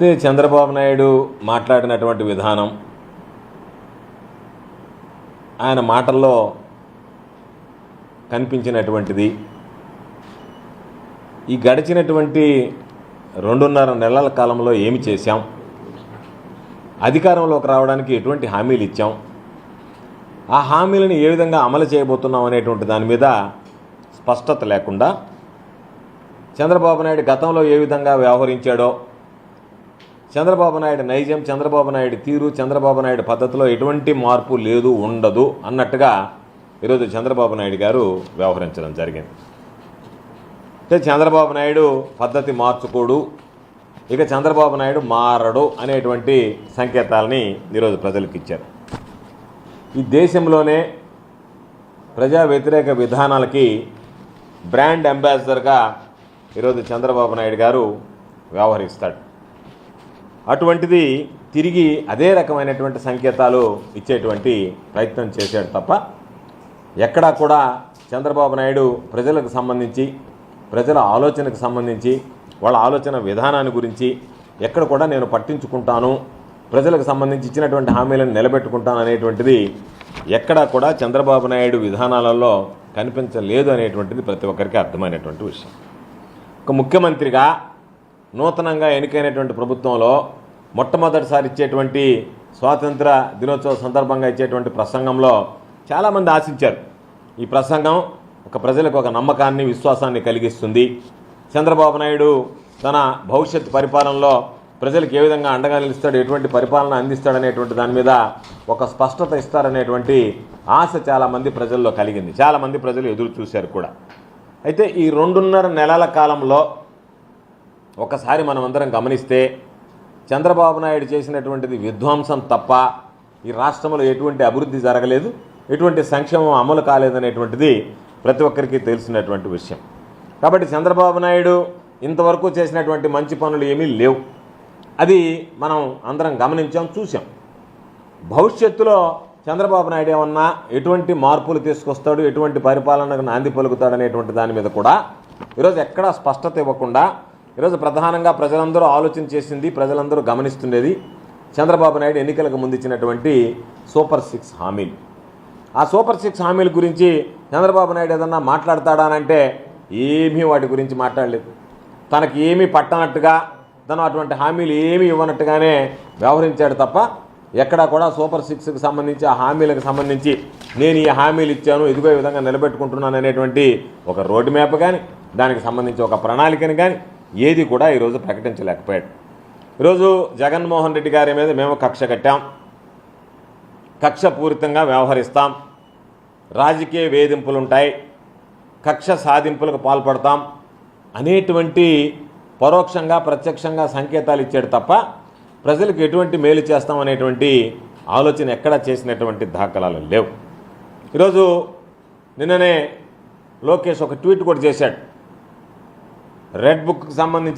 అయితే చంద్రబాబు నాయుడు మాట్లాడినటువంటి విధానం ఆయన మాటల్లో కనిపించినటువంటిది. ఈ గడిచినటువంటి రెండున్నర నెలల కాలంలో ఏమి చేశాం? అధికారంలోకి రావడానికి ఎటువంటి హామీలు ఇచ్చాం? ఆ హామీలను ఏ విధంగా అమలు చేయబోతున్నాం అనేటువంటి దాని మీద స్పష్టత లేకుండా చంద్రబాబు నాయుడు గతంలో ఏ విధంగా వ్యవహరించాడో చంద్రబాబు నాయుడు నైజం చంద్రబాబు నాయుడు తీరు చంద్రబాబు నాయుడు పద్ధతిలో ఎటువంటి మార్పు లేదు ఉండదు అన్నట్టుగా ఈరోజు చంద్రబాబు నాయుడు గారు వ్యవహరించడం జరిగింది. అంటే చంద్రబాబు నాయుడు పద్ధతి మార్చుకోడు ఇక చంద్రబాబు నాయుడు మారడు అనేటువంటి సంకేతాలని ఈరోజు ప్రజలకు ఇచ్చారు. ఈ దేశంలోనే ప్రజా వ్యతిరేక విధానాలకి బ్రాండ్ అంబాసిడర్గా ఈరోజు చంద్రబాబు నాయుడు గారు వ్యవహరిస్తాడు. అటువంటిది తిరిగి అదే రకమైనటువంటి సంకేతాలు ఇచ్చేటువంటి ప్రయత్నం చేశాడు తప్ప ఎక్కడా కూడా చంద్రబాబు నాయుడు ప్రజలకు సంబంధించి ప్రజల ఆలోచనకు సంబంధించి వాళ్ళ ఆలోచన విధానాన్ని గురించి ఎక్కడ కూడా నేను పట్టించుకుంటాను ప్రజలకు సంబంధించి ఇచ్చినటువంటి హామీలను నిలబెట్టుకుంటాను అనేటువంటిది ఎక్కడా కూడా చంద్రబాబు నాయుడు విధానాలలో కనిపించలేదు అనేటువంటిది ప్రతి ఒక్కరికి అర్థమైనటువంటి విషయం. ఒక ముఖ్యమంత్రిగా నూతనంగా ఎన్నికైనటువంటి ప్రభుత్వంలో మొట్టమొదటిసారి ఇచ్చేటువంటి స్వాతంత్ర దినోత్సవ సందర్భంగా ఇచ్చేటువంటి ప్రసంగంలో చాలామంది ఆశించారు. ఈ ప్రసంగం ఒక ప్రజలకు ఒక నమ్మకాన్ని విశ్వాసాన్ని కలిగిస్తుంది. చంద్రబాబు నాయుడు తన భవిష్యత్ పరిపాలనలో ప్రజలకు ఏ విధంగా అండగా నిలుస్తాడు ఎటువంటి పరిపాలన అందిస్తాడనేటువంటి దాని మీద ఒక స్పష్టత ఇస్తారనేటువంటి ఆశ చాలామంది ప్రజల్లో కలిగింది. చాలామంది ప్రజలు ఎదురు చూశారు కూడా. అయితే ఈ రెండున్నర నెలల కాలంలో ఒకసారి మనమందరం గమనిస్తే చంద్రబాబు నాయుడు చేసినటువంటిది విధ్వంసం తప్ప ఈ రాష్ట్రంలో ఎటువంటి అభివృద్ధి జరగలేదు ఎటువంటి సంక్షేమం అమలు కాలేదనేటువంటిది ప్రతి ఒక్కరికి తెలిసినటువంటి విషయం. కాబట్టి చంద్రబాబు నాయుడు ఇంతవరకు చేసినటువంటి మంచి పనులు ఏమీ లేవు. అది మనం అందరం గమనించాం చూసాం భవిష్యత్తులో చంద్రబాబు నాయుడు ఏమన్నా ఎటువంటి మార్పులు తీసుకొస్తాడు ఎటువంటి పరిపాలనకు నాంది పలుకుతాడు అనేటువంటి దాని మీద కూడా ఈరోజు ఎక్కడా స్పష్టత ఇవ్వకుండా ఈరోజు ప్రధానంగా ప్రజలందరూ ఆలోచన చేసింది ప్రజలందరూ గమనిస్తుండేది చంద్రబాబు నాయుడు ఎన్నికలకు ముందు ఇచ్చినటువంటి సూపర్ సిక్స్ హామీలు. ఆ సూపర్ సిక్స్ హామీల గురించి చంద్రబాబు నాయుడు ఏదన్నా మాట్లాడతాడా అంటే ఏమీ వాటి గురించి మాట్లాడలేదు. తనకి ఏమీ పట్టనట్టుగా తను అటువంటి హామీలు ఏమీ ఇవ్వనట్టుగానే వ్యవహరించాడు తప్ప ఎక్కడా కూడా సూపర్ సిక్స్కి సంబంధించి ఆ హామీలకు సంబంధించి నేను ఈ హామీలు ఇచ్చాను ఇదిగో ఈ విధంగా నిలబెట్టుకుంటున్నాను అనేటువంటి ఒక రోడ్డు మ్యాప్ కానీ దానికి సంబంధించి ఒక ప్రణాళికని కానీ ఏది కూడా ఈరోజు ప్రకటించలేకపోయాడు. ఈరోజు జగన్మోహన్ రెడ్డి గారి మీద మేము కక్ష కట్టాం. కక్షపూరితంగా వ్యవహరిస్తాం. రాజకీయ వేధింపులు ఉంటాయి కక్ష సాధింపులకు పాల్పడతాం. అనేటువంటి పరోక్షంగా ప్రత్యక్షంగా సంకేతాలు ఇచ్చాడు తప్ప ప్రజలకు ఎటువంటి మేలు చేస్తాం అనేటువంటి ఆలోచన ఎక్కడా చేసినటువంటి దాఖలాలు లేవు. ఈరోజు నిన్ననే లోకేష్ ఒక ట్వీట్ కూడా చేశాడు. రెడ్ బుక్కి సంబంధించి